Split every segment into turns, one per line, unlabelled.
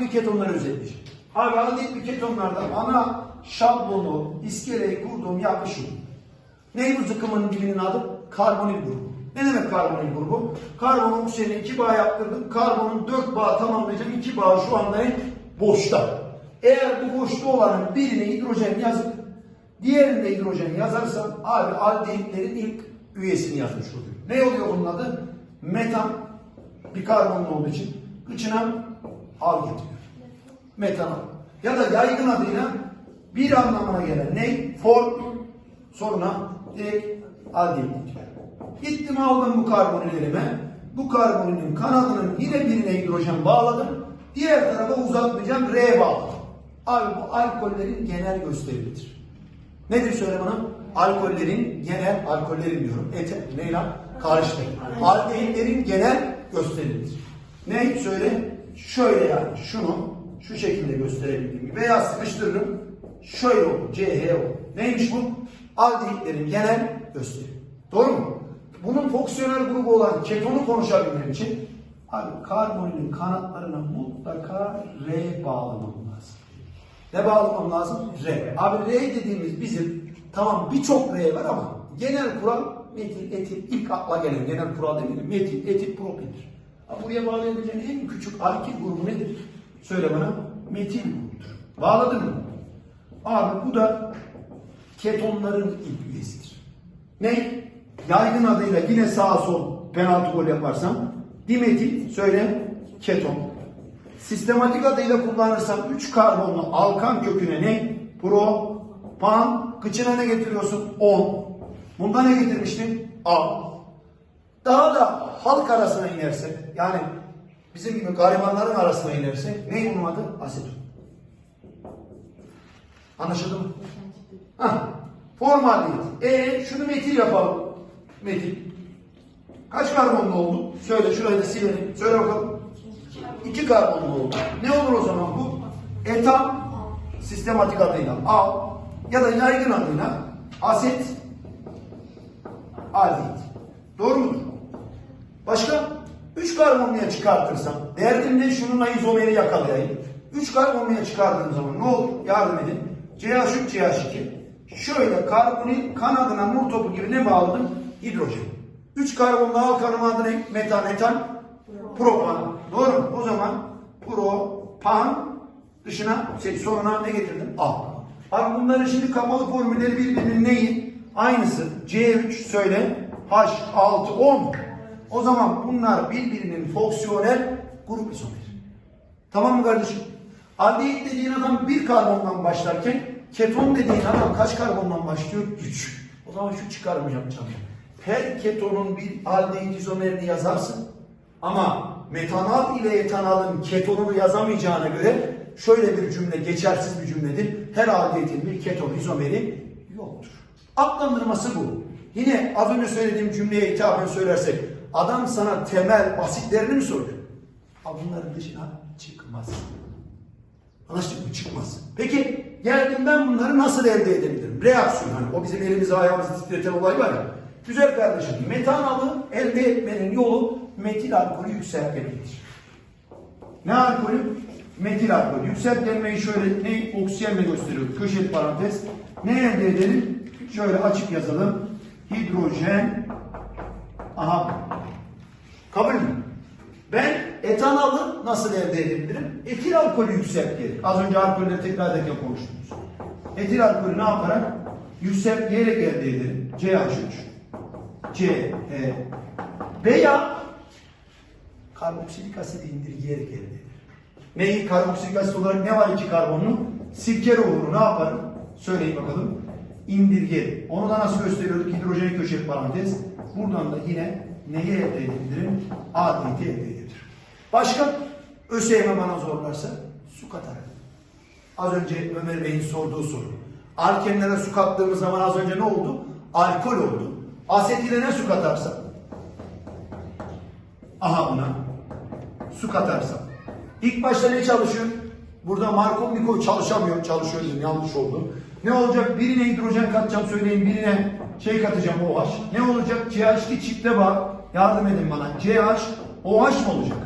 ve ketonları özetleyeceğim. Abi ve ketonlarda ana şablonu, iskeleyi kurduğum yapı şu. Ne bu zıkkımın dibinin adı? Karbonil grubu. Ne demek karbonil grubu? Karbonun oksijeni iki bağ yaptırdım. Karbonun dört bağ tamamlayacağım. iki bağ şu anda boşta. Eğer bu boşta olanın birine hidrojen yazıp diğerinde hidrojen yazarsam abi aldehitlerin ilk üyesini yazmış oluyor. Ne oluyor bunun adı? Metan bir karbonlu olduğu için içine al getiriyor. Metanol. Ya da yaygın adıyla bir anlamına gelen ne? For soruna direkt aldehit. Gittim aldım bu karbonillerime. Bu karbonilin kanadının yine birine hidrojen bağladım. Diğer tarafa uzatmayacağım. R bağladım. Abi bu alkollerin genel gösterimidir. Nedir söyle bana? Alkollerin genel, alkollerin diyorum. Ete, ne lan? Karıştı. Aldehitlerin genel gösterimidir. Ne? Söyle. Şöyle yani. Şunu şu şekilde gösterebildiğim gibi. Veya sıkıştırırım. Şöyle olur. CH olur. Neymiş bu? Aldehitlerin genel gösterimi. Doğru mu? Bunun fonksiyonel grubu olan ketonu konuşabilmem için abi karbonilin kanatlarına mutlaka R bağlamam lazım. Ne bağlamam lazım? R. Abi R dediğimiz bizim tamam birçok R var ama genel kural metil, etil ilk akla gelen genel kural demeyelim. Metil, etil, propendir. Buraya bağlayabileceğin en küçük alkil grubu nedir? Söyle bana. Metil grubudur. Bağladın mı? Abi bu da ketonların ilk üyesidir. Ne? Yaygın adıyla yine sağa sol penaltı gol yaparsam dimetil söyle keton. Sistematik adıyla kullanırsam 3 karbonlu alkan köküne ne? Pro, pan, kıçına ne getiriyorsun? 10. Bunda ne getirmiştin? A. Daha da halk arasına inerse, yani bizim gibi garibanların arasına inerse ne bunun adı? Aseton. Anlaşıldı mı? Hah. Formaldehit. E şunu metil yapalım. Metil. Kaç karbonlu oldu? Söyle şurayı da silelim. Söyle bakalım. İki karbonlu oldu. Ne olur o zaman bu? Etan sistematik adıyla A ya da yaygın adıyla aset aldehit. Doğru mudur? Başka? Üç karbonluya çıkartırsam, derdim ne şununla izomeri yakalayayım. Üç karbonluya çıkardığım zaman ne olur? Yardım edin. CH3, CH2. Şöyle karbonil kanadına mur topu gibi ne bağladım? Hidrojen. Üç karbonlu alkanım adı ne? Metan, etan, propan. Doğru mu? O zaman propan dışına şey, sonuna ne getirdim? A. Abi bunların şimdi kapalı formülleri birbirinin neyi? Aynısı. C3 söyle. H6O O zaman bunlar birbirinin fonksiyonel grup izomeri. Tamam mı kardeşim? Aldehit dediğin adam bir karbondan başlarken keton dediğin adam kaç karbondan başlıyor? Üç. O zaman şu çıkarımı yapacağım. Her ketonun bir aldehit izomerini yazarsın. Ama metanal ile etanalın ketonunu yazamayacağına göre şöyle bir cümle geçersiz bir cümledir. Her aldehitin bir keton izomeri yoktur. Adlandırması bu. Yine az önce söylediğim cümleye hitaben söylersek adam sana temel basitlerini mi soruyor? Abi bunların dışına çıkmaz. Anlaştık mı? Çıkmaz. Peki geldim ben bunları nasıl elde edebilirim? Reaksiyon hani o bizim elimizi ayağımızı titreten olay var ya. Güzel kardeşim metanalı elde etmenin yolu metil alkolü yükseltmektir. Ne alkolü? Metil alkolü. Yükseltmeyi şöyle ne oksijenle gösteriyor. Köşe parantez. Ne elde edelim? Şöyle açık yazalım. Hidrojen aha kabul mü? Ben etanalı nasıl elde edebilirim? Etil alkolü yükseltmeyerek. Az önce alkolleri tekrar ederken konuştunuz. Etil alkolü ne yaparak? Yükseltmeyerek elde ederim. CH3 C, E veya karboksilik asidi indirgeyerek elde eder. Neyi karboksilik asit olarak ne var iki karbonlu? Sirke ruhunu ne yaparım? Söyleyin bakalım. İndirgerim. Onu da nasıl gösteriyorduk? Hidrojeni köşe parantez. Buradan da yine neyi elde edebilirim? ADT elde edebilirim. Başka? ÖSYM bana zorlarsa su katarak. Az önce Ömer Bey'in sorduğu soru. Alkenlere su kattığımız zaman az önce ne oldu? Alkol oldu. Asetile ne su katarsam? Aha buna. Su katarsam. İlk başta ne çalışıyor? Burada Markov Nikol çalışamıyor. Çalışıyor dedim yanlış oldu. Ne olacak? Birine hidrojen katacağım söyleyin. Birine şey katacağım OH. Ne olacak? CH2 çifte bağ. Yardım edin bana. CH OH mu olacak?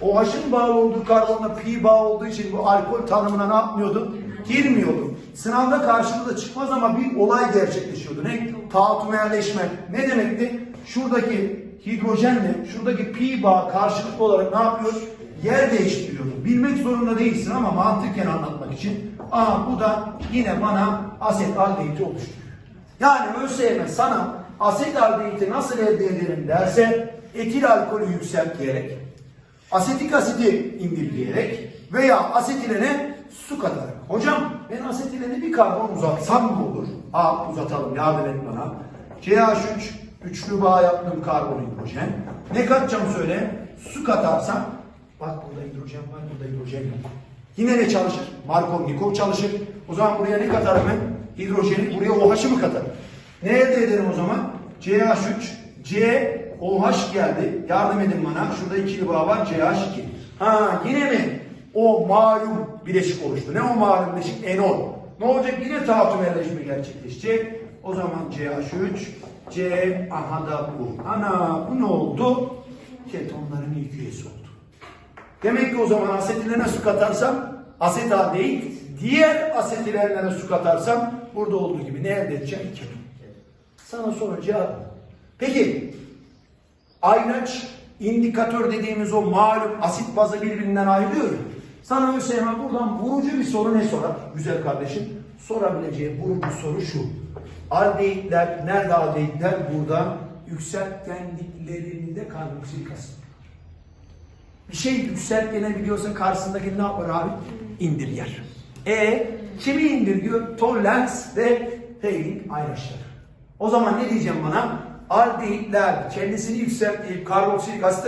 OH'ın bağlı olduğu karbonla pi bağ olduğu için bu alkol tanımına ne yapmıyordu? Girmiyordu. Sınavda karşımıza çıkmaz ama bir olay gerçekleşiyordu. Ne? Taatümerleşme. Ne demekti? Şuradaki hidrojenle şuradaki pi bağ karşılıklı olarak ne yapıyor? Yer değiştiriyordu. Bilmek zorunda değilsin ama mantıken anlatmak için. Aa bu da yine bana asetaldehiti oluşturuyor. Yani ÖSYM sana asetaldehiti nasıl elde ederim derse etil alkolü yükseltiyerek, asetik asiti indirgeyerek veya asetilene su katarak. Hocam ben asetilene bir karbon uzatsam mı olur? Al uzatalım yardım et bana. CH3 üçlü bağ yaptım karbon hidrojen. Ne katacağım söyle? Su katarsam bak burada hidrojen var burada hidrojen yok. Yine ne çalışır? Markov Nikov çalışır. O zaman buraya ne katarım ben? Hidrojeni buraya OH'ı mı katarım? Ne elde ederim o zaman? CH3, C, OH geldi. Yardım edin bana. Şurada ikili bağ var. CH2. Ha yine mi? O malum bileşik oluştu. Ne o malum bileşik? Enol. Ne olacak? Yine taatümerleşme gerçekleşecek. O zaman CH3, C, aha da bu. Ana bu ne oldu? Ketonların ilk üyesi oldu. Demek ki o zaman asetilene su katarsam asetaldehit, diğer asetilenlere su katarsam burada olduğu gibi ne elde edeceğim? Keton. Sana sorun cevap. Peki ayraç indikatör dediğimiz o malum asit bazı birbirinden ayrılıyor. Sana ÖSYM buradan vurucu bir soru ne sorar? Güzel kardeşim. Sorabileceği vurucu soru şu. Aldehitler, nerede aldehitler? Burada yükseltgenliklerinde karbonksilik asit. Bir şey yükseltgenebiliyorsa karşısındaki ne yapar abi? İndirger. E kimi indirgiyor? Tollens ve Heyling ayraçları. O zaman ne diyeceğim bana? Aldehitler kendisini yükseltip karboksilik asit